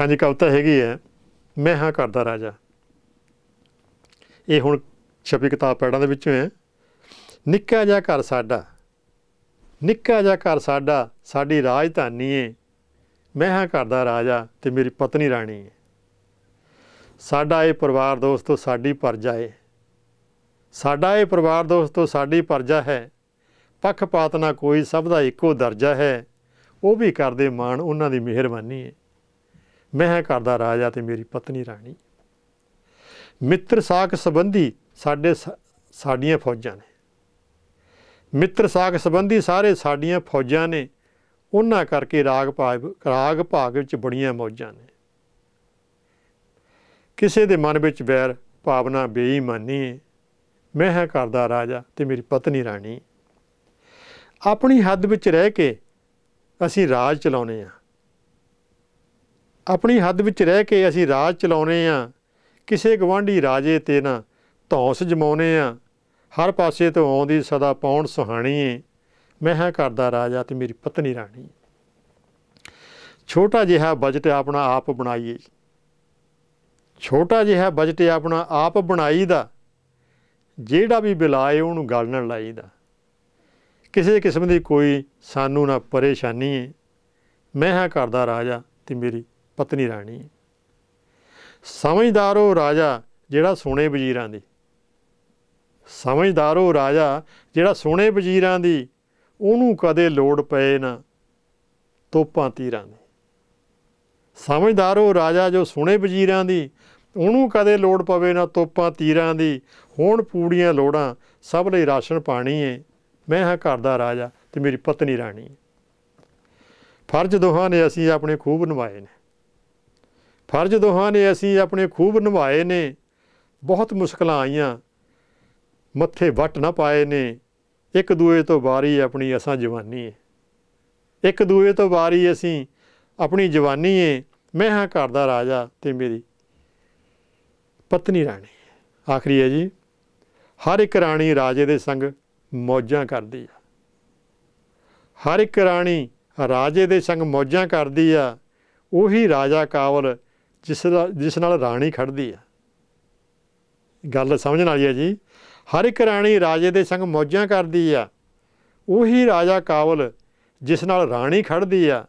ਹਾਂਜੀ ਕਵਿਤਾ ਹੈਗੀ ਹੈ। ਮੈਂ ਹਾਂ ਘਰ ਦਾ ਰਾਜਾ। ਇਹ ਹੁਣ ਛਪੀ ਕਿਤਾਬ ਪੈੜਾਂ ਦੇ ਵਿੱਚੋਂ ਹੈ। ਨਿੱਕਾ ਜਿਹਾ ਘਰ ਸਾਡਾ। ਨਿੱਕਾ ਜਿਹਾ ਘਰ ਸਾਡਾ, ਸਾਡੀ ਰਾਜਧਾਨੀ ਏ। ਮੈਂ ਹਾਂ ਘਰ ਦਾ ਰਾਜਾ ਤੇ ਮੇਰੀ ਪਤਨੀ ਰਾਣੀ ਏ। ਸਾਡਾ ਇਹ ਪਰਿਵਾਰ ਦੋਸਤੋ ਸਾਡੀ ਪਰਜਾ ਏ। ਸਾਡਾ ਇਹ ਪਰਿਵਾਰ ਦੋਸਤੋ ਸਾਡੀ ਪਰਜਾ ਹੈ। ਪੱਖਪਾਤ ਨਾ ਕੋਈ ਸਭ ਦਾ ਇੱਕੋ ਦਰਜਾ ਹੈ। ਉਹ ਵੀ ਕਰਦੇ ਮਾਣ ਉਹਨਾਂ ਦੀ ਮਿਹਰਬਾਨੀ ਏ। ਮੈਂ ਹਾਂ ਘਰ ਦਾ ਰਾਜਾ ਤੇ ਮੇਰੀ ਪਤਨੀ ਰਾਣੀ। ਮਿੱਤਰ ਸਾਖ ਸੰਬੰਧੀ ਸਾਡੇ ਸ- ਸਾਡੀਆਂ ਫੌਜਾਂ ਨੇ। ਮਿੱਤਰ ਸਾਖ ਸੰਬੰਧੀ ਸਾਰੇ ਸਾਡੀਆਂ ਫੌਜਾਂ ਨੇ। ਉਹਨਾਂ ਕਰਕੇ ਰਾਗ ਭਾਗ ਰਾਗ ਭਾਗ ਵਿੱਚ ਬੜੀਆਂ ਮੌਜਾਂ ਨੇ। ਕਿਸੇ ਦੇ ਮਨ ਵਿੱਚ ਵੈਰ ਭਾਵਨਾ ਬੇਈਮਾਨੀ ਹੈ ਮੈਂ ਹਾਂ ਘਰ ਦਾ ਰਾਜਾ ਤੇ ਮੇਰੀ ਪਤਨੀ ਰਾਣੀ। ਆਪਣੀ ਹੱਦ ਵਿੱਚ ਰਹਿ ਕੇ ਅਸੀਂ ਰਾਜ ਚਲਾਉਨੇ ਆ। ਆਪਣੀ ਹੱਦ ਵਿੱਚ ਰਹਿ ਕੇ ਅਸੀਂ ਰਾਜ ਚਲਾਉਨੇ ਆ, ਕਿਸੇ ਗਵਾਂਢੀ ਰਾਜੇ ਤੇ ਨਾ ਧੌਂਸ ਜਮਾਉਨੇ ਆ, ਹਰ ਪਾਸੇ ਤੋਂ ਆਉਂਦੀ ਸਦਾ ਪੌਣ ਸੁਹਾਣੀ ਏ। ਮੈਂ ਹਾਂ ਘਰ ਦਾ ਰਾਜਾ ਤੇ ਮੇਰੀ ਪਤਨੀ ਰਾਣੀ। ਛੋਟਾ ਜਿਹਾ ਬਜਟ ਆਪਣਾ ਆਪ ਬਣਾਈਏ। ਛੋਟਾ ਜਿਹਾ ਬਜਟ ਆਪਣਾ ਆਪ ਬਣਾਈ ਦਾ ਜਿਹੜਾ ਵੀ ਬਿਲਾਏ ਉਹਨੂੰ ਗੱਲ ਨਾਲ ਲਾਈਦਾ। ਕਿਸੇ ਕਿਸਮ ਦੀ ਕੋਈ ਸਾਨੂੰ ਨਾ ਪਰੇਸ਼ਾਨੀ ਏ। ਮੈਂ ਹਾਂ ਘਰ ਦਾ ਰਾਜਾ ਤੇ ਮੇਰੀ ਪਤਨੀ ਰਾਣੀ। ਸਮਝਦਾਰ ਉਹ ਰਾਜਾ ਜਿਹੜਾ ਸੋਹਣੇ ਵਜ਼ੀਰਾਂ ਦੀ। ਸਮਝਦਾਰ ਉਹ ਰਾਜਾ ਜਿਹੜਾ ਸੋਹਣੇ ਵਜ਼ੀਰਾਂ ਦੀ, ਉਹਨੂੰ ਕਦੇ ਲੋੜ ਪਏ ਨਾ ਤੋਪਾਂ ਤੀਰਾਂ ਦੀ। ਸਮਝਦਾਰ ਉਹ ਰਾਜਾ ਜੋ ਸੋਹਣੇ ਵਜ਼ੀਰਾਂ ਦੀ, ਉਹਨੂੰ ਕਦੇ ਲੋੜ ਪਵੇ ਨਾ ਤੋਪਾਂ ਤੀਰਾਂ ਦੀ। ਹੁਣ ਪੂੜੀਆਂ ਲੋੜਾਂ, ਸਭ ਲਈ ਰਾਸ਼ਨ ਪਾਣੀ ਏ। ਮੈਂ ਹਾਂ ਘਰ ਦਾ ਰਾਜਾ ਤੇ ਮੇਰੀ ਪਤਨੀ ਰਾਣੀ। ਫਰਜ਼ ਦੋਹਾਂ ਨੇ ਅਸੀਂ ਆਪਣੇ ਖੂਬ ਨਿਭਾਏ ਨੇ। ਫਰਜ਼ ਦੋਹਾਂ ਨੇ ਅਸੀਂ ਆਪਣੇ ਖੂਬ ਨਿਭਾਏ ਨੇ, ਬਹੁਤ ਮੁਸ਼ਕਲਾਂ ਆਈਆਂ, ਮੱਥੇ ਵੱਟ ਨਾ ਪਾਏ ਨੇ, ਇੱਕ ਦੂਏ ਤੋਂ ਵਾਰੀ ਆਪਣੀ ਅਸਾਂ ਜਵਾਨੀ ਏ। ਇੱਕ ਦੂਏ ਤੋਂ ਵਾਰੀ ਅਸੀਂ ਆਪਣੀ ਜਵਾਨੀ ਏ, ਮੈਂ ਹਾਂ ਘਰ ਦਾ ਰਾਜਾ ਤੇ ਮੇਰੀ ਪਤਨੀ ਰਾਣੀ। ਆਖਰੀ ਹੈ ਜੀ, ਹਰ ਇੱਕ ਰਾਣੀ ਰਾਜੇ ਦੇ ਸੰਗ ਮੌਜਾਂ ਕਰਦੀ ਆ। ਹਰ ਇੱਕ ਰਾਣੀ ਰਾਜੇ ਦੇ ਸੰਗ ਮੌਜਾਂ ਕਰਦੀ ਆ, ਉਹੀ ਰਾਜਾ ਕਾਵਲ ਜਿਸ ਦਾ ਜਿਸ ਨਾਲ ਰਾਣੀ ਖੜਦੀ ਆ। ਗੱਲ ਸਮਝਣ ਵਾਲੀ ਹੈ ਜੀ, ਹਰ ਇੱਕ ਰਾਣੀ ਰਾਜੇ ਦੇ ਸੰਗ ਮੌਜਾਂ ਕਰਦੀ ਆ। ਉਹੀ ਰਾਜਾ ਕਾਬਲ ਜਿਸ ਨਾਲ ਰਾਣੀ ਖੜਦੀ ਆ।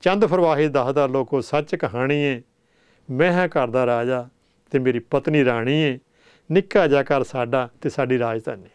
ਚੰਦ ਫਰਵਾਹੀ ਦੱਸਦਾ, ਲੋਕੋ, ਸੱਚ ਕਹਾਣੀ ਏ। ਮੈਂ ਹਾਂ ਘਰ ਦਾ ਰਾਜਾ ਤੇ ਮੇਰੀ ਪਤਨੀ ਰਾਣੀ ਏ। ਨਿੱਕਾ ਜਿਹਾ ਘਰ ਸਾਡਾ ਤੇ ਸਾਡੀ ਰਾਜਧਾਨੀ